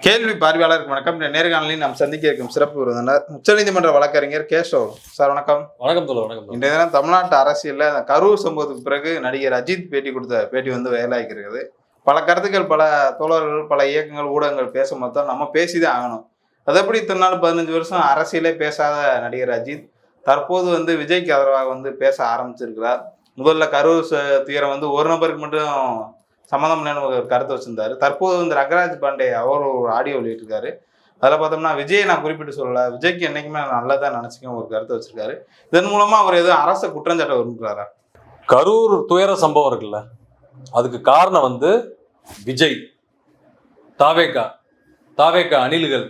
கேள்வி பார்வையாளருக்கு வணக்கம். நேர்காணலில் நாம் சந்திக்க இருக்கும் சிறப்பு விருந்தினர் உச்சநீதிமன்ற வழக்கறிஞர் கேசவ் சார் வணக்கம். வணக்கம் தோழர் வணக்கம். இன்றைய தினம் தமிழ்நாட்டு அரசியல்ல கரூர் சம்பவத்துக்கு பிறகு நடிகர் அஜித் பேட்டி கொடுத்த பேட்டி வந்து இருக்குது. பல கருத்துக்கள் பல தோழர்கள் பல இயக்கங்கள் ஊடகங்கள் பேசும் மொத்தம் நம்ம பேசிதான் ஆகணும். அது எப்படி இத்தனை நாள் பதினஞ்சு வருஷம் அரசியலே பேசாத நடிகர் அஜித் தற்போது வந்து விஜய்க்கு ஆதரவாக வந்து பேச ஆரம்பிச்சிருக்கிறார். முதல்ல கரூர் துயரம் வந்து ஒரு நபருக்கு மட்டும் சம்மந்தம் இல்லைன்னு ஒரு கருத்து வச்சிருந்தாரு. தற்போது வந்து ரங்கராஜ் பாண்டே அவர் ஒரு ஆடியோ வெளியிட்டிருக்காரு. அதில் பார்த்தோம்னா விஜயை நான் குறிப்பிட்டு சொல்லல. விஜய்க்கு என்னைக்குமே நான் நல்லதா நினச்சிக்க ஒரு கருத்து வச்சிருக்காரு. இதன் மூலமா அவர் எதுவும் அரச குற்றஞ்சாட்ட விரும்புகிறாரா கரூர் துயர சம்பவம் இருக்குல்ல. அதுக்கு காரணம் வந்து விஜய் தாவேகா தாவேகா அணில்கள்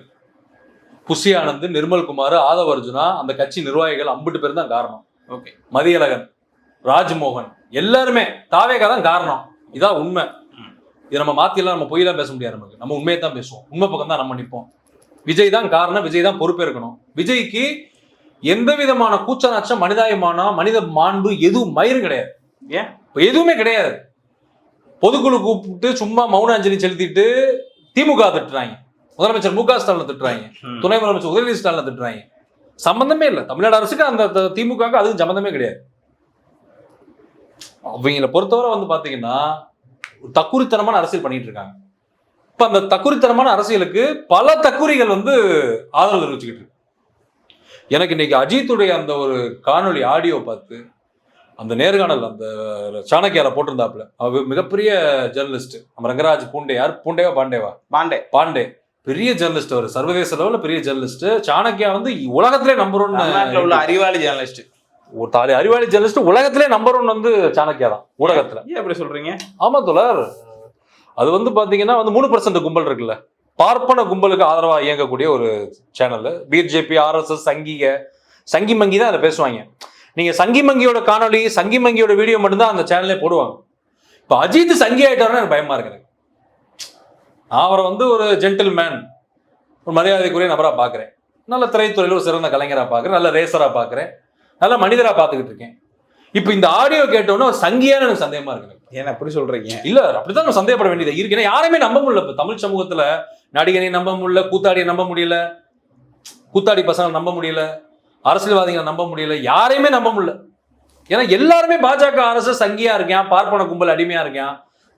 புஷி ஆனந்த் நிர்மல்குமார் ஆதவ அர்ஜுனா அந்த கட்சி நிர்வாகிகள் அம்பிட்டு பேர் தான் காரணம். ஓகே. மதியழகன் ராஜ்மோகன் எல்லாருமே தாவேகா தான் காரணம். இதான் உண்மை. இது நம்ம மாத்தியெல்லாம் நம்ம பொய்யெல்லாம் பேச முடியாது நமக்கு. நம்ம உண்மையை தான் பேசுவோம். உண்மை பக்கம் தான் நம்ம நிற்போம். விஜய் தான் காரணம் விஜய் தான் பொறுப்பேற்கணும் விஜய்க்கு எந்த விதமான கூச்சநாச்சம் மனிதாயமானம் மனித மாண்பு எதுவும் மயிரும் கிடையாது. ஏன்? இப்ப எதுவுமே கிடையாது. பொதுக்குழு கூப்பிட்டு சும்மா மௌன அஞ்சலி செலுத்திட்டு திமுக திட்டுறாங்க. முதலமைச்சர் மு க ஸ்டாலின் திட்டுறாங்க. துணை முதலமைச்சர் உதயநிதி ஸ்டாலின் திட்டுறாங்க. சம்பந்தமே இல்லை. தமிழ்நாடு அரசுக்கு அந்த த- திமுகவுக்கு அதுக்கு சம்பந்தமே கிடையாது. அவங்கள பொறுத்தவரை வந்து பாத்தீங்கன்னா தக்குரித்தனமான அரசியல் பண்ணிட்டு இருக்காங்க. இப்ப அந்த தக்குரித்தனமான அரசியலுக்கு பல தக்குரிகள் வந்து ஆதரவு தெரிவிச்சுக்கிட்டு இருக்கு. எனக்கு இன்னைக்கு அஜித்துடைய அந்த ஒரு காணொளி ஆடியோ பார்த்து அந்த நேர்காணல் அந்த சாணக்கியார போட்டிருந்தாப்புல அவர் மிகப்பெரிய ஜேர்னலிஸ்ட் நம்ம ரங்கராஜ் பூண்டே யார்? பூண்டேவா பாண்டேவா? பாண்டே. பாண்டே. பெரிய ஜேர்னலிஸ்ட் அவர். சர்வதேச லெவல்ல பெரிய ஜேர்னலிஸ்ட் சாணக்கியா வந்து உலகத்திலே நம்பர் உள்ள ஒன் அறிவாளி ஜேர்னலிஸ்ட் தாலி. அறிவாளி ஜேர்னலிஸ்ட் உலகத்திலே நம்பர் ஒன் வந்து சாணக்கியா தான் ஊடகத்துல. ஏன் எப்படி சொல்றீங்க? ஆமா தோழர். அது வந்து பாத்தீங்கன்னா வந்து மூணு பர்சன்ட் கும்பல் இருக்குல்ல. பார்ப்பன கும்பலுக்கு ஆதரவா இயங்கக்கூடிய ஒரு சேனல் பிஜேபி ஆர்எஸ்எஸ் சங்கிக சங்கி மங்கி தான் அதை பேசுவாங்க. நீங்க சங்கி மங்கியோட காணொளி சங்கி மங்கியோட வீடியோ மட்டும்தான் அந்த சேனல்லே போடுவாங்க. இப்போ அஜித் சங்கி ஆயிட்டாருன்னு எனக்கு பயமா இருக்கு எனக்கு. நான் அவரை வந்து ஒரு ஜென்டில் மேன் ஒரு மரியாதைக்குரிய நபரா பார்க்குறேன் நல்ல திரைத்துறையில் ஒரு சிறந்த கலைஞரா பார்க்குறேன் நல்ல ரேசரா பார்க்குறேன் நல்ல மனிதரா பார்த்துக்கிட்டு இருக்கேன். இப்போ இந்த ஆடியோ கேட்டோன்னே அவர் சங்கியான்னு எனக்கு சந்தேகமா இருக்கு. ஏன் அப்படி சொல்றீங்க? இல்ல அப்படிதான் நம்ம சந்தேகப்பட வேண்டியது இருக்கு. ஏன்னா யாரையுமே நம்ப முடியல. இப்ப தமிழ் சமூகத்துல நடிகனை நம்ப முடியல கூத்தாடியை நம்ப முடியல கூத்தாடி பசங்களை நம்ப முடியல அரசியல்வாதிகளை நம்ப முடியல யாரையுமே நம்ப முடியல. ஏன்னா எல்லாருமே பாஜக அரசு சங்கியா இருக்கான் பார்ப்பன கும்பல் அடிமையா இருக்கான்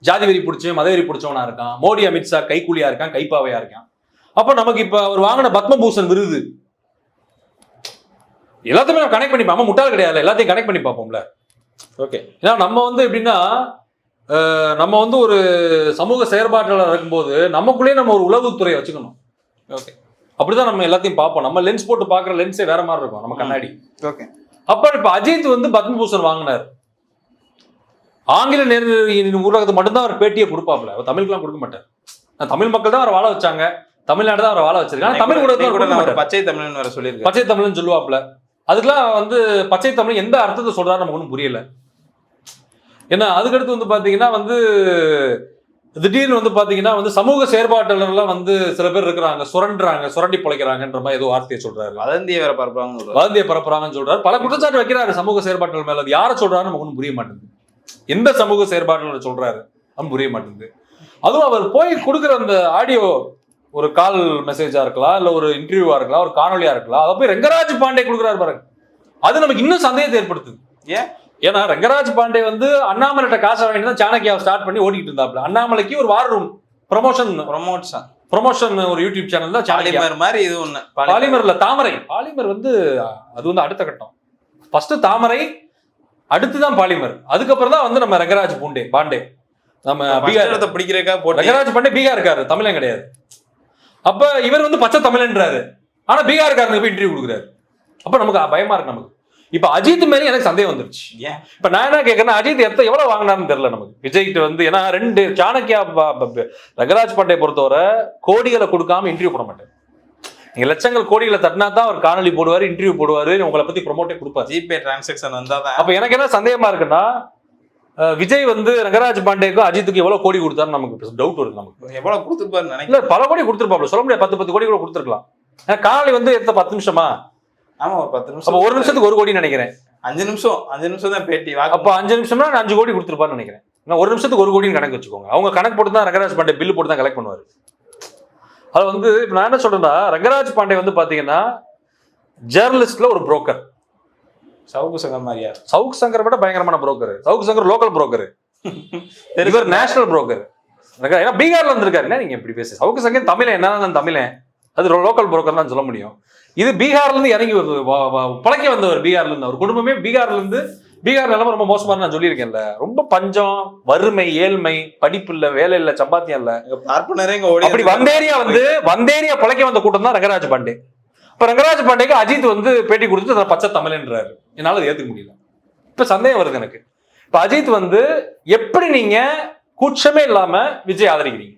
ஜாதி வெறி பிடிச்சவன் மத வெறி பிடிச்சவனா இருக்கான் மோடி அமித்ஷா கைக்கூலியா இருக்கான் கைப்பாவையா இருக்கான். அப்ப நமக்கு இப்ப அவர் வாங்கின பத்மபூஷன் விருது. எல்லாத்தையுமே நம்ம கனெக்ட் பண்ணி பார்ப்போம் முட்டாள் கிடையாது எல்லாத்தையும் கனெக்ட் பண்ணி பார்ப்போம்ல. ஓகே ஏன்னா நம்ம வந்து எப்படின்னா நம்ம வந்து ஒரு சமூக செயற்பாட்டாளர் இருக்கும்போது நமக்குள்ளேயே நம்ம ஒரு உளவுத்துறையை வச்சுக்கணும். ஓகே அப்படிதான் நம்ம எல்லாத்தையும் பார்ப்போம். நம்ம லென்ஸ் போட்டு பார்க்குற லென்ஸே வேற மாதிரி இருக்கும் நம்ம கண்ணாடி. ஓகே அப்ப இப்ப அஜித் வந்து பத்மபூஷன் வாங்கினார். ஆங்கில நேர் ஊடகத்துக்கு மட்டும்தான் அவர் பேட்டியை கொடுப்பாப்ல அவர் தமிழுக்குலாம் கொடுக்க மாட்டார். தமிழ் மக்கள் தான் அவரை வாழ வச்சாங்க. தமிழ்நாடு தான் அவரை வாழ வச்சிருக்காங்க தமிழ் ஊடகத்தை கூட கொடுக்க நான் ஒரு மாட்டார். பச்சை தமிழன் வர சொல்லியிருக்கேன் பச்சை தமிழ்னு சொல்லுவாப்ல அதுக்கெல்லாம் வந்து பச்சை தமிழ் எந்த அர்த்தத்தை சொல்றாரு நமக்கு ஒன்றும் புரியல. ஏன்னா அதுக்கடுத்து வந்து பாத்தீங்கன்னா வந்து திடீர்னு வந்து பாத்தீங்கன்னா வந்து சமூக செயற்பாட்டாளர்லாம் வந்து சில பேர் இருக்கிறாங்க சுரண்டுறாங்க சுரண்டி பிழைக்கிறாங்கன்ற மாதிரி ஏதோ வார்த்தையை சொல்றாரு. வதந்தியை வேற பரப்புறாங்கன்னு சொல்றாரு. வதந்தியை பரப்புறாங்கன்னு சொல்றாரு. பல குற்றச்சாட்டு வைக்கிறாரு சமூக செயற்பாட்டாளர் மேல. அது யாரை சொல்றாருன்னு நமக்கு ஒன்றும் புரிய மாட்டேங்குது. எந்த சமூக செயற்பாட்டாளர் சொல்றாரு அப்படின்னு புரிய மாட்டேங்குது. அதுவும் அவர் போய் கொடுக்குற அந்த ஆடியோ ஒரு கால் மெசேஜா இருக்கலாம் இல்ல ஒரு இன்டர்வியூவா இருக்கலாம் ஒரு காணொலியா இருக்கலாம் அதை போய் ரெங்கராஜ் பாண்டே கொடுக்குறாரு பாருங்க. அது நமக்கு இன்னும் சந்தேகத்தை ஏற்படுத்துது. ஏன்? ஏன்னா ரெங்கராஜ் பாண்டே வந்து அண்ணாமலைட்ட காசை வாங்கி தான் சாணக்கியாவை ஸ்டார்ட் பண்ணி ஓடிக்கிட்டு இருந்தாப்ல அண்ணாமலைக்கு ஒரு war room promotion promotion promotion ஒரு யூடியூப் சேனல் தான் பாலிமர் மாதிரி இது ஒண்ணு. பாலிமர்ல தாமரை. பாலிமர் வந்து அது வந்து அடுத்த கட்டம். ஃபர்ஸ்ட் தாமரை அடுத்து தான் பாலிமர். அதுக்கப்புறம் தான் வந்து நம்ம ரங்கராஜ் பூண்டே பாண்டே. நம்ம பீகார். போட்டி. ரங்கராஜ் பாண்டே பீகார் இருக்காரு தமிழன் கிடையாது. அப்ப இவர் வந்து பச்சை தமிழன்றாரு. ஆனா பீகார்காரனுக்கு போய் இன்டர்வியூ கொடுக்குறாரு. அப்ப நமக்கு பயமா இருக்கு நமக்கு. இப்ப அஜித் மேலே எனக்கு சந்தேகம் வந்துருச்சு? இப்ப நான் என்ன கேட்கறேன் அஜித் எத்த எவ்வளவு வாங்கினாருன்னு தெரியல நமக்கு. விஜய்கிட்ட வந்து ஏன்னா ரெண்டு சாணக்கியா ரங்கராஜ் பாண்டே பொறுத்தவரை கோடிகளை கொடுக்காம இன்டர்வியூ போட மாட்டார் நீங்க லட்சங்கள் கோடிகளை தட்டினா தான் அவர் காணொலி போடுவாரு இன்டர்வியூ போடுவாரு உங்களை பத்தி ப்ரொமோட்டே கொடுப்பாரு. ஜிபே டிரான்சாக்ஷன் வந்தாதான் அப்ப எனக்கு என்ன சந்தேகமா இருக்குன்னா விஜய் வந்து ரங்கராஜ் பாண்டேக்கும் அஜித்துக்கு எவ்வளவு கோடி கொடுத்தாருன்னு நமக்கு டவுட் வருது நமக்கு. எவ்வளவு கொடுத்துருப்பாரு நினைக்கிறேன். இல்ல பல கோடி கொடுத்துருப்பாப்ல. சொல்ல முடியாது. பத்து பத்து கோடி கூட கொடுத்துருக்கலாம். ஏன்னா காணொலி வந்து எடுத்த பத்து நிமிஷமா? ஆமா ஒரு பத்து அப்ப நிமிஷம் ஒரு நிமிஷத்துக்கு ஒரு கோடி நினைக்கிறேன். அஞ்சு நிமிஷம் அஞ்சு நிமிஷம் தான் பேட்டி அப்ப அஞ்சு நிமிஷம்னா நான் அஞ்சு கோடி கொடுத்துருப்பான்னு நினைக்கிறேன். நான் ஒரு நிமிஷத்துக்கு ஒரு கோடின்னு கணக்கு வச்சுக்கோங்க. அவங்க கணக்கு போட்டு தான் ரங்கராஜ் பாண்டே பில்லு போட்டு தான் கலெக்ட் பண்ணுவாரு. அது வந்து இப்ப நான் என்ன சொல்றேன்னா ரங்கராஜ் பாண்டே வந்து பாத்தீங்கன்னா ஜேர்னலிஸ்ட்ல ஒரு புரோக்கர் சவுக்கு சங்கம் மாதிரியா? சவுக் சங்கர் விட பயங்கரமான broker Savukku Shankar local broker இவர் நேஷனல் புரோக்கர் ஏன்னா பீகார்ல இருந்திருக்காரு என்ன நீங்க இப்படி பேசு சவுக்கு சங்கர் தமிழன் என்ன தமிழன் அது லோக்கல் புரோக்கர் தான் சொல்ல முடியும். இது பீகார்ல இருந்து இறங்கி பிழைக்க வந்தவர் பீகார்ல இருந்து. அவர் குடும்பமே பீகார்ல இருந்து பீகார் நிலைமை ரொம்ப மோசமா நான் சொல்லியிருக்கேன்ல. ரொம்ப பஞ்சம் வறுமை ஏழ்மை படிப்பு இல்ல வேலை இல்ல சம்பாத்தியம் இல்ல. அப்படி வந்தேரியா வந்து வந்தேரியா பிழைக்க வந்த கூட்டம் தான் ரங்கராஜ் பாண்டே. இப்ப ரங்கராஜ் பாண்டேக்கு அஜித் வந்து பேட்டி கொடுத்து அதை பச்சை தமிழ்ன்றாரு. என்னால அதை ஏத்துக்க முடியல. இப்ப சந்தேகம் வருது எனக்கு. இப்ப அஜித் வந்து எப்படி நீங்க கூச்சமே இல்லாம விஜய் ஆதரிக்கிறீங்க?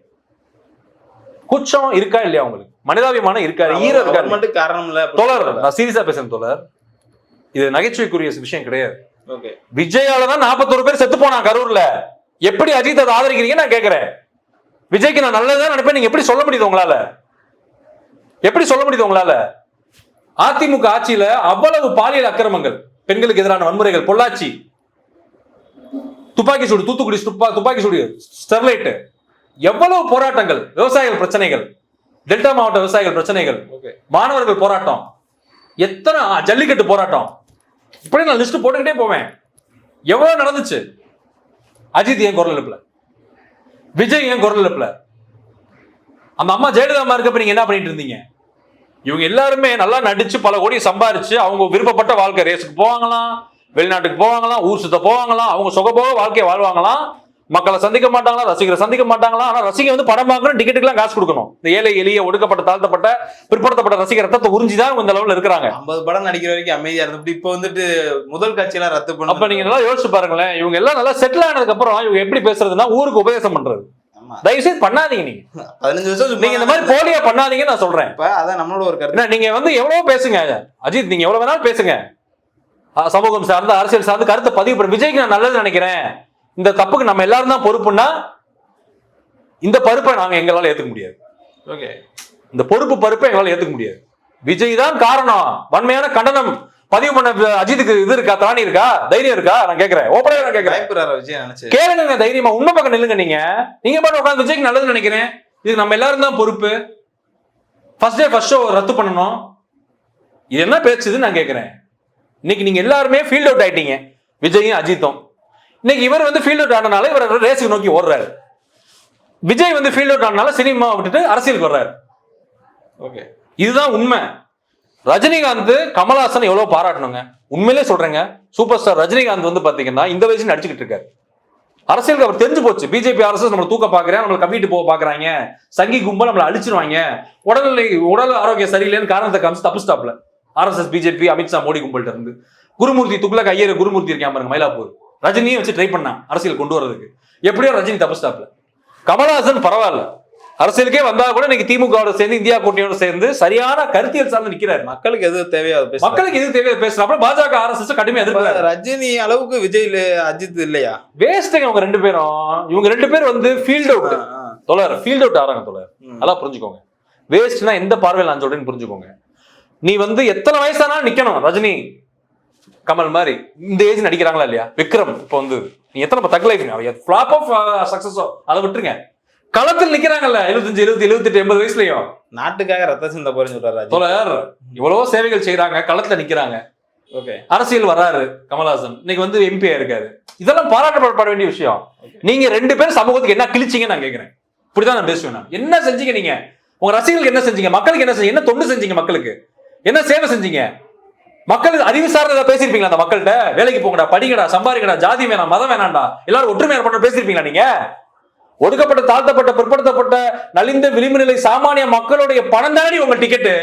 கூச்சம் இருக்கா இல்லையா உங்களுக்கு? மனிதாபிமானம் இருக்கா? ஈரம் இருக்கா? அவர் இல்லையா? மட்டும் காரணம் இல்ல தோழர் நான் சீரியஸா பேசுறேன் தோழர். இது நகைச்சுவைக்குரிய விஷயம் கிடையாது. ஓகே. விஜயால தான் நாற்பத்தோரு பேர் செத்து போனான் கரூர்ல. எப்படி அஜித் அதை ஆதரிக்கிறீங்க நான் கேக்குறேன். விஜய்க்கு நான் நல்லதுதான் நினைப்பேன். நீங்க எப்படி சொல்ல முடியுது உங்களால? எப்படி சொல்ல முடியுது உங்களால? அதிமுக ஆட்சியில அவ்வளவு பாலியல் அக்கிரமங்கள் பெண்களுக்கு எதிரான வன்முறைகள் பொள்ளாச்சி. துப்பாக்கி சூடு தூத்துக்குடி துப்பா துப்பாக்கி சூடு ஸ்டெர்லைட் எவ்வளவு போராட்டங்கள் விவசாயிகள் பிரச்சனைகள் டெல்டா மாவட்ட விவசாயிகள் பிரச்சனைகள் ஓகே. மாணவர்கள் போராட்டம். எத்தனை ஜல்லிக்கட்டு போராட்டம். இப்படி நான் லிஸ்ட் போட்டுக்கிட்டே போவேன். எவ்வளவு நடந்துச்சு? அஜித் ஏன் குரல் எழுப்பல? விஜய் ஏன் குரல் எழுப்பல? அந்த அம்மா ஜெயலலிதா இருக்கப்ப நீங்க என்ன பண்ணிட்டு இருந்தீங்க? இவங்க எல்லாருமே நல்லா நடிச்சு பல கோடி சம்பாரிச்சு அவங்க விருப்பப்பட்ட வாழ்க்கை ரேஸுக்கு போவாங்களாம் வெளிநாட்டுக்கு போவாங்களாம் ஊர் சுத்த போவாங்களாம் அவங்க சுகபோக வாழ்க்கையை வாழ்வாங்களாம். மக்களை சந்திக்க மாட்டாங்களா ரசிகரை சந்திக்க மாட்டாங்களா ஆனா ரசிகை வந்து படம் பார்க்கணும் டிக்கெட்டுக்கெல்லாம் காசு கொடுக்கணும். இந்த ஏழை எளிய ஒடுக்கப்பட்ட தாழ்த்தப்பட்ட பிற்படுத்தப்பட்ட ரசிகர் ரத்தத்தை உறிஞ்சிதான் இந்த லெவலில் இருக்கிறாங்க. ஐம்பது படம் நடிக்கிற வரைக்கும் அமைதியா இருந்தது இப்ப வந்துட்டு முதல் காட்சியெல்லாம் ரத்து பண்ண அப்ப நீங்க நல்லா யோசிச்சு பாருங்களேன். இவங்க எல்லாம் நல்லா செட்டில் ஆனதுக்கு அப்புறம் இவங்க எப்படி பேசுறதுன்னா ஊருக்கு உபதேசம் பண்றது. தயவு செய்து பண்ணாதீங்க நீங்க. பதினஞ்சு வருஷம் நீங்க இந்த மாதிரி போலியா பண்ணாதீங்கன்னு நான் சொல்றேன். இப்ப அதான் நம்மளோட ஒரு கருத்து. நீங்க வந்து எவ்வளவு பேசுங்க. அஜித் நீங்க எவ்வளவு வேணாலும் பேசுங்க. சமூகம் சார்ந்த அரசியல் சார்ந்த கருத்தை பதிவு பண்ண விஜய்க்கு நான் நல்லது நினைக்கிறேன். இந்த தப்புக்கு நம்ம எல்லாரும் தான் பொறுப்புன்னா இந்த பொறுப்பை நாங்க எங்களால ஏத்துக்க முடியாது. ஓகே. இந்த பொறுப்பு பருப்பை எங்களால ஏத்துக்க முடியாது. விஜய் தான் காரணம். வன்மையான கண்டனம். பதிவு பண்ண அஜித்துக்கு இது இருக்கா? திராணி இருக்கா? தைரியம் இருக்கா? நான் கேக்குறேன். ஓப்பனா நான் கேக்குறேன். கேளுங்க தைரியமா. உண்மை பக்கம் நில்லுங்க நீங்க. நீங்க பாட்டு உட்காந்து விஜய்க்கு நல்லது நினைக்கிறேன். இதுக்கு நம்ம எல்லாரும் தான் பொறுப்பு. ஃபர்ஸ்ட் டே ஃபர்ஸ்ட் ஷோ ரத்து பண்ணணும். இது என்ன பேச்சுதுன்னு நான் கேட்கிறேன் இன்னைக்கு நீங்க எல்லாருமே ஃபீல்ட் அவுட் ஆயிட்டீங்க. விஜயும் அஜித்தும். இன்னைக்கு இவர் வந்து ஃபீல்ட் அவுட் ஆனனால இவர் ரேஸுக்கு நோக்கி ஓடுறாரு. விஜய் வந்து ஃபீல்ட் அவுட் ஆனனால சினிமா விட்டுட்டு அரசியலுக்கு வர்றாரு. ஓகே இதுதான் உண்மை. ரஜினிகாந்த் கமல்ஹாசன் எவ்வளவு பாராட்டணுங்க. உண்மையிலே சொல்றேங்க சூப்பர் ஸ்டார் ரஜினிகாந்த் வந்து பாத்தீங்கன்னா இந்த வயசுல நடிச்சுக்கிட்டு இருக்காரு. அரசியலுக்கு அவர் தெரிஞ்சு போச்சு. பிஜேபி அரசு நம்மளை தூக்க பாக்குறேன் நம்மளை கவிட்டு போக பாக்குறாங்க. சங்கி கும்பல் நம்மளை அழிச்சிருவாங்க. உடல்நிலை உடல் ஆரோக்கியம் சரியில்லைன்னு காரணத்தை காமிச்சு தப்பு ஸ்டாப்ல ஆர்எஸ்எஸ் பிஜேபி அமித்ஷா மோடி கும்பல்கிட்ட இருந்து. குருமூர்த்தி துக்ளக் ஐயர் குருமூர்த்தி இருக்கான் பாருங்க மயிலாப்பூர். ரஜினியும் வச்சு ட்ரை பண்ணான் அரசியல் கொண்டு வரதுக்கு எப்படியோ ரஜினி தப்பு ஸ்டாப்ல கமல்ஹாசன் பரவாயில்ல. அரசியலுக்கே வந்தா கூட இன்னைக்கு திமுகவோட சேர்ந்து இந்தியா கூட்டணியோட சேர்ந்து சரியான கருத்தியல் சார்ந்து நிக்கிறாரு. மக்களுக்கு எது தேவையோ அதை மக்களுக்கு எது தேவையோ பேசுறாப்புல பாஜக ஆர்எஸ்எஸ் கடுமையா எதிர்க்கிறாரு. ரஜினி அளவுக்கு விஜய் அஜித் இல்லையா? வேஸ்ட்டுங்க அவங்க ரெண்டு பேரும். இவங்க ரெண்டு பேர் வந்து ஃபீல்ட் அவுட். தொலர் ஃபீல்ட் அவுட் ஆறாங்க தொலர். நல்லா புரிஞ்சுக்கோங்க. வேஸ்ட்னா எந்த பார்வையில் நான் சொல்றேன்னு புரிஞ்சுக்கோங்க. நீ வந்து எத்தனை வயசானாலும் நிக்கணும் ரஜினி. கமல் மாதிரி. இந்த ஏஜ் நடிக்கிறாங்களா இல்லையா? விக்ரம் இப்போ வந்து. நீ எத்தனை தக் லைஃப் ஃபிளாப் ஆஃப் சக்சஸோ அதை விட்டுருங்க. களத்தில் நிக்கிறாங்கல்ல எழுபத்தஞ்சு எழுபத்தி எழுபத்தெட்டு எண்பது வயசுலயும். நாட்டுக்காக ரத்த சிந்த போறேன்னு சொல்றாரு தொலர் இவ்வளவோ சேவைகள் செய்யறாங்க களத்துல நிக்கிறாங்க. ஓகே. அரசியல் வராரு கமல்ஹாசன். இன்னைக்கு வந்து எம்பி இருக்காரு. இதெல்லாம் பாராட்டப்பட வேண்டிய விஷயம். நீங்க ரெண்டு பேரும் சமூகத்துக்கு என்ன கிழிச்சீங்கன்னு நான் கேக்குறேன். இப்படிதான் நான் பேசுவேன் நான். என்ன செஞ்சீங்க நீங்க? உங்க ரசிகர்களுக்கு என்ன செஞ்சீங்க? மக்களுக்கு என்ன செஞ்சீங்க? என்ன தொண்டு செஞ்சீங்க மக்களுக்கு? என்ன சேவை செஞ்சீங்க? மக்களுக்கு அறிவு சார்ந்ததா பேசியிருப்பீங்களா அந்த மக்கள்கிட்ட? வேலைக்கு போங்கடா படிங்கடா சம்பாதிக்கடா ஜாதி வேணாம் மதம் வேணாம்டா. எல்லாரும் ஒற்றுமையா பண்ண பேசியிருப்பீங்களா நீங்க? ஒடுக்கப்பட்ட தாழ்த்தப்பட்ட பிற்படுத்தப்பட்ட நலிந்த விளிம்பு நிலை சாமானிய மக்களுடைய பணம் தானே உங்க டிக்கெட்டு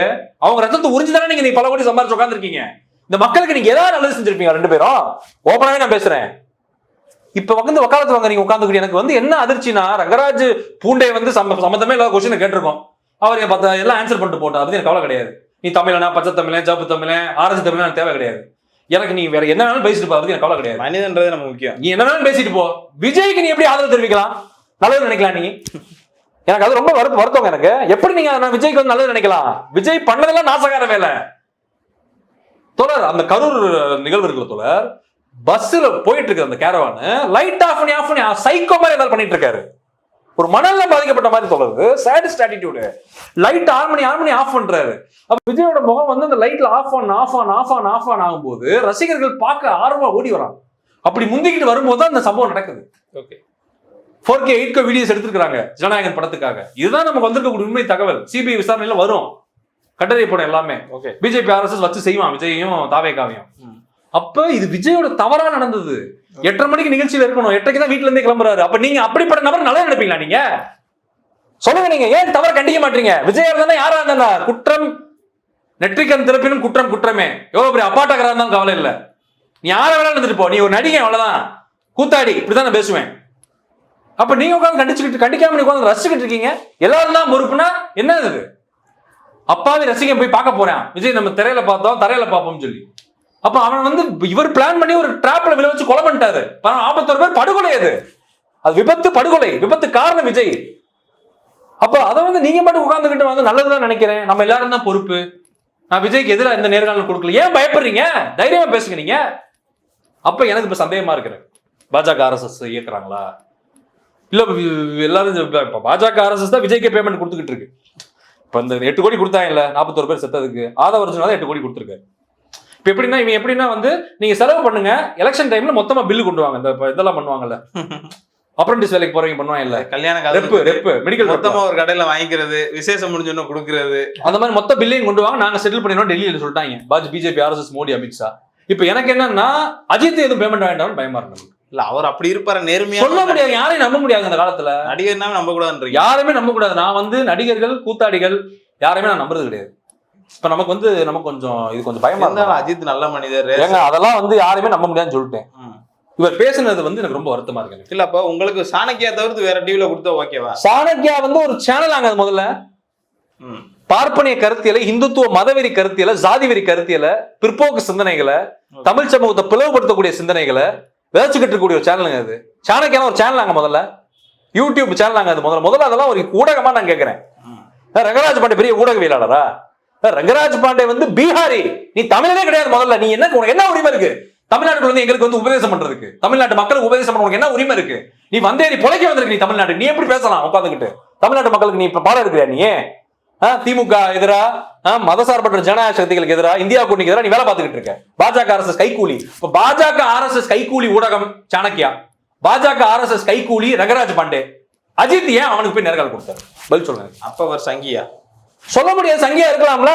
அவங்க ரத்தத்தை உறிஞ்சு தானே நீங்க பல கோடி சம்பாதிச்சு உட்காந்துருக்கீங்க இந்த மக்களுக்கு நீங்க ஏதாவது நல்லது செஞ்சிருப்பீங்க ரெண்டு பேரும்? ஓப்பனாவே நான் பேசுறேன். இப்ப வந்து வக்காலத்து வாங்க நீங்க உட்காந்துக்கிட்டு எனக்கு வந்து என்ன அதிர்ச்சினா ரங்கராஜ் பூண்டே வந்து சம்மந்தமே இல்லாத கொஸ்டின் கேட்டிருக்கோம். அவர் பத்த எல்லாம் ஆன்சர் பண்ணிட்டு போட்டோம் அது எனக்கு கவலை கிடையாது. நீ தமிழனா பச்சை தமிழன் ஜப்பு தமிழன் ஆரஞ்சு தமிழன் தேவை கிடையாது. எனக்கு நீ வேற என்ன வேணாலும் பேசிட்டு போ எனக்கு கவலை கிடையாது. மனிதன்றது நமக்கு முக்கியம். நீ என்ன வேணாலும் பேசிட்டு போ. விஜய்க்கு நீ எப்படி ஆதரவு தெரிவிக்கலாம்? நல்லது நினைக்கலாம் நீ. எனக்கு அது ரொம்ப வருத்த வருத்தம் எனக்கு. எப்படி நீங்க நான் விஜய்க்கு வந்து நல்லது நினைக்கலாம்? விஜய் பண்ணதெல்லாம் நாசகார வேலை. தோழர் அந்த கரூர் நிகழ்வு இருக்குல்ல தோழர்? பஸ்ஸில் போயிட்டு இருக்கு அந்த கேரவான் லைட் ஆஃப் பண்ணி ஆஃப் பண்ணி சைக்கோ மாதிரி ஏதாவது பண்ணிட்டு இருக்காரு. ஒரு மணல்ல பாதிக்கப்பட்ட மாதிரி தொடருது சேடிஸ்ட் ஆட்டிடியூடு லைட் ஆன் பண்ணி ஆன் பண்ணி ஆஃப் பண்றாரு. அப்ப விஜயோட முகம் வந்து அந்த லைட்ல off on off on off on off on ஆகும்போது ரசிகர்கள் பார்க்க ஆர்வமா ஓடி வராங்க. அப்படி முந்திக்கிட்டு வரும்போது தான் இந்த சம்பவம் நடக்குது. ஓகே ஃபோர் கே எயிட் கோ வீடியோஸ் எடுத்திருக்காங்க ஜனநாயகன் படத்துக்காக. இதுதான் நமக்கு வந்திருக்கக்கூடிய உண்மை தகவல். சிபிஐ விசாரணையில வரும். கட்டளை படம் எல்லாமே ஓகே பிஜேபி ஆர்எஸ்எஸ் வச்சு செய்வான் விஜயையும் தாவேகாவையும். அப்ப இது விஜயோட தவறா நடந்தது. எட்டரை மணிக்கு நிகழ்ச்சியில இருக்கணும். எட்டரைக்கு தான் வீட்ல இருந்தே கிளம்புறாரு. அப்ப நீங்க அப்படிப்பட்ட நபர் நல்லா நினைப்பீங்களா நீங்க? சொல்லுங்க நீங்க. ஏன் தவற கண்டிக்க மாட்டீங்க? விஜயா இருந்தா யாரா இருந்தா குற்றம் நெற்றிக்கண் திறப்பினும் குற்றம் குற்றமே. எவ்வளவு பெரிய அப்பாட்டக்கரா இருந்தாலும் கவலை இல்ல. நீ யார வேணாலும் இருந்துட்டு போ. நீ ஒரு நடிகை அவ்வளவுதான். கூத்தாடி இப்படிதான் நான் பேசுவேன். அப்ப நீங்க உட்காந்து கண்டிச்சுக்கிட்டு கண்டிக்காம நீ உட்காந்து ரசிச்சுக்கிட்டு இருக்கீங்க. எல்லாரும் தான் பொறுப்புனா என்ன இது? அப்பாவே ரசிகன் போய் பார்க்க போறேன். விஜய் நம்ம திரையில பார்த்தோம் தரையில பார்ப்போம்னு சொல்லி. அப்ப அவன் வந்து இவர் பிளான் பண்ணி ஒரு டிராப்ல விழ வச்சு கொலை பண்ணிட்டாரு. பாருங்க, ஆபத்தொரு பேர் படுகொலை அது. அது விபத்து படுகொலை. விபத்து காரணம் விஜய். அப்ப அதை வந்து நீங்க மட்டும் உட்காந்துக்கிட்டு வந்து நல்லதுதான் நினைக்கிறேன். நம்ம எல்லாரும் தான் பொறுப்பு. நான் விஜய்க்கு எதிராக இந்த நேர்காணல் கொடுக்கல. ஏன் பயப்படுறீங்க? தைரியமா பேசுங்க நீங்க. அப்ப எனக்கு இப்ப சந்தேகமா இருக்கிறேன் பாஜக அரசு இயக்குறாங்களா? இல்ல எல்லாரும் இப்ப பாஜக ஆர்எஸ்எஸ் தான் விஜய்க்கே பேமெண்ட் கொடுத்துக்கிட்டு இருக்கு. இப்ப இந்த எட்டு கோடி கொடுத்தாங்கல்ல நாற்பத்தோரு பேர் செத்ததுக்கு. ஆதவர்ஜுனா தான் எட்டு கோடி கொடுத்துருக்காரு. இப்ப எப்படின்னா இவன் எப்படின்னா வந்து நீங்க செலவு பண்ணுங்க எலெக்ஷன் டைம்ல மொத்தமா பில்லு கொண்டு வாங்க. இந்த இதெல்லாம் பண்ணுவாங்கல்ல. அப்ரண்டிஸ் வேலைக்கு போறவங்க பண்ணுவாங்க இல்ல கல்யாண ரெப்பு ரெப்பு மெடிக்கல் மொத்தமா ஒரு கடையில வாங்கிக்கிறது விசேஷம் முடிஞ்சோன்னு கொடுக்கறது. அந்த மாதிரி மொத்த பில்லையும் கொண்டு வாங்க. நாங்க செட்டில் பண்ணிடுவோம் டெல்லியில சொல்லிட்டாங்க. பாஜ் பிஜேபி ஆர்எஸ்எஸ் மோடி அமித்ஷா. இப்ப எனக்கு என்னன்னா அஜித் எதுவும் பேமெண்ட் வேண்டாம்னு பயமா இருக்கு இல்ல அவர் அப்படி இருப்பாரு நேர்மையா சொல்ல முடியாது யாரையும் நம்ப முடியாது இந்த காலத்துல. நடிகர்னா நம்ப கூடாதுன்றீங்க? யாருமே நம்ப கூடாது. நான் வந்து நடிகர்கள் கூத்தாடிகள் யாரையுமே நான் நம்புறது கிடையாது. இப்ப நமக்கு வந்து நமக்கு கொஞ்சம் இது கொஞ்சம் பயமா இருந்தாலும் அஜித் நல்ல மனிதர்? ஏங்க அதெல்லாம் வந்து யாரையுமே நம்ப முடியாதுன்னு சொல்லிட்டேன். இவர் பேசுனது வந்து எனக்கு ரொம்ப வருத்தமா இருக்கு. இல்ல அப்ப உங்களுக்கு சாணக்கியா தவிர்த்து வேற டிவில கொடுத்தா ஓகேவா சாணக்கியா வந்து ஒரு சேனல் ஆங்க அது முதல்ல. பார்ப்பனிய கருத்தியலை இந்துத்துவ மதவெறி கருத்தியலை ஜாதி வெறி கருத்தியலை பிற்போக்கு சிந்தனைகளை தமிழ் சமூகத்தை பிளவுபடுத்தக்கூடிய சிந்தனைகளை விதைச்சுக்கிட்டு இருக்கக்கூடிய ஒரு சேனலுங்க அது. சாணக்கியான ஒரு சேனலாங்க முதல்ல. யூடியூப் சேனலாங்க அது முதல்ல. முதல்ல அதெல்லாம் ஒரு ஊடகமா நான் கேட்கிறேன் ரங்கராஜ் பாண்டே பெரிய ஊடகவியலாளரா ரங்கராஜ் பாண்டே வந்து பீகாரி. நீ தமிழனே கிடையாது முதல்ல. நீ என்ன உனக்கு என்ன உரிமை இருக்கு? தமிழ்நாட்டுல வந்து எங்களுக்கு வந்து உபதேசம் பண்றதுக்கு. தமிழ்நாட்டு மக்களுக்கு உபதேசம் பண்ண உனக்கு என்ன உரிமை இருக்கு? நீ வந்தேறி பொழைக்க வந்திருக்கு நீ தமிழ்நாட்டுக்கு. நீ எப்படி பேசலாம்? உட்காந்துக்கிட்டு தமிழ்நாட்டு மக்களுக்கு நீ இப்ப பாடம் எடுக்கிறியா நீ? திமுக எதிரா? மதசார்பற்ற ஜனநாயக சக்திகளுக்கு எதிரா? இந்தியா கூட்டணிக்கு எதிரா? நீ வேலை பார்த்துக்கிட்டு இருக்க. பாஜக ஆர்எஸ்எஸ் கைக்கூலி இப்ப பாஜக ஆர்எஸ்எஸ் கைக்கூலி ஊடகம் சாணக்கியா? பாஜக ஆர்எஸ்எஸ் கைக்கூலி ரங்கராஜ் பாண்டே. அஜித் ஏன் அவனுக்கு போய் நேர்கால் கொடுத்தாரு? பதில் சொல்லுங்க. அப்ப அவர் சங்கியா? சொல்ல முடியாது சங்கியா இருக்கலாம்ல.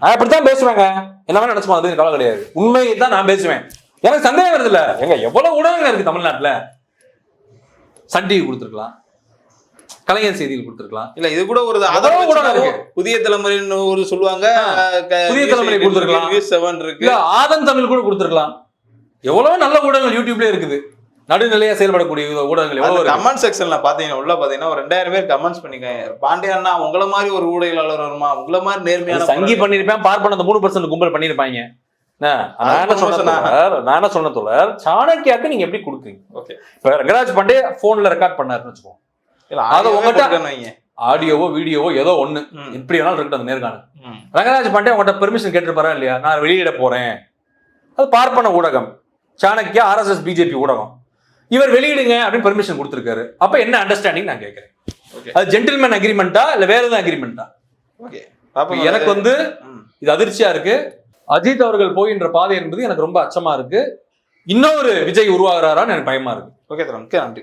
அப்படித்தான் பேசுவேங்க. என்ன நினைச்சுமா அது கவலை கிடையாது. உண்மையை தான் நான் பேசுவேன். எனக்கு சந்தேகம் வருது இல்ல எங்க எவ்வளவு ஊடகங்கள் இருக்கு தமிழ்நாட்டுல? சன் டிவி கொடுத்துருக்கலாம். கலைஞர் செய்திகள் கொடுத்துருக்கலாம். இல்ல இது கூட ஒரு வச்சுதான் இருக்கு. புதிய தலைமுறைன்னு ஒரு சொல்லுவாங்க. புதிய தலைமுறை கொடுத்திருக்கலாம். செவன் இருக்கு. ஆதன் தமிழ் கூட கொடுத்துருக்கலாம். எவ்வளவு நல்ல ஊடகங்கள் யூடியூப்ல இருக்குது. நடுநிலையா செயல்படக்கூடிய ஊடகங்கள் எவ்வளவு கமெண்ட் செக்ஷன்ல பாத்தீங்கன்னா உள்ள பாத்தீங்கன்னா ஒரு ரெண்டாயிரம் பேர் கமெண்ட்ஸ் பண்ணிருக்காங்க பாண்டியண்ணா உங்கள மாதிரி ஒரு ஊடகவியலாளர் வருமா? உங்கள மாதிரி நேர்மையான சங்கி பண்ணிருப்பேன். பார்ப்பன. அந்த மூணு பர்சன்ட் கும்பல் பண்ணிருப்பாங்க. நான் சொன்ன? தோழர், சாணக்கியாக்கு நீங்க எப்படி கொடுக்குறீங்க? ஓகே இப்ப ரங்கராஜ் பாண்டே போன்ல ரெக்கார்ட் பண்ணாருன்னு வச்சுக்கோ இல்ல அது வைங்க. ஆடியோவோ வீடியோவோ ஏதோ ஒண்ணு. ம். எப்படி வேணாலும் இருக்கட்டும் அந்த நேர்காணல். ரங்கராஜ் பாண்டே உங்கள்கிட்ட பெர்மிஷன் கேட்டிருப்பாரா இல்லையா? நான் வெளியிட போறேன். அது பார்ப்பன ஊடகம். சாணக்கியா ஆர்எஸ்எஸ் பிஜேபி ஊடகம். இவர் வெளியிடுங்க அப்படின்னு பெர்மிஷன் கொடுத்திருக்காரு. அப்ப என்ன அண்டர்ஸ்டாண்டிங் நான் கேட்கறேன்? அது ஜென்டில்மேன் அக்ரிமெண்டா இல்ல வேற எதுவும் அக்ரிமெண்டா ஓகே பாப்போம் எனக்கு வந்து. இது அதிர்ச்சியா இருக்கு. அஜித் அவர்கள் போகின்ற பாதை என்பது எனக்கு ரொம்ப அச்சமா இருக்கு. இன்னொரு விஜய் உருவாகிறாரான்னு எனக்கு பயமா இருக்கு. ஓகே மிக்க நன்றி.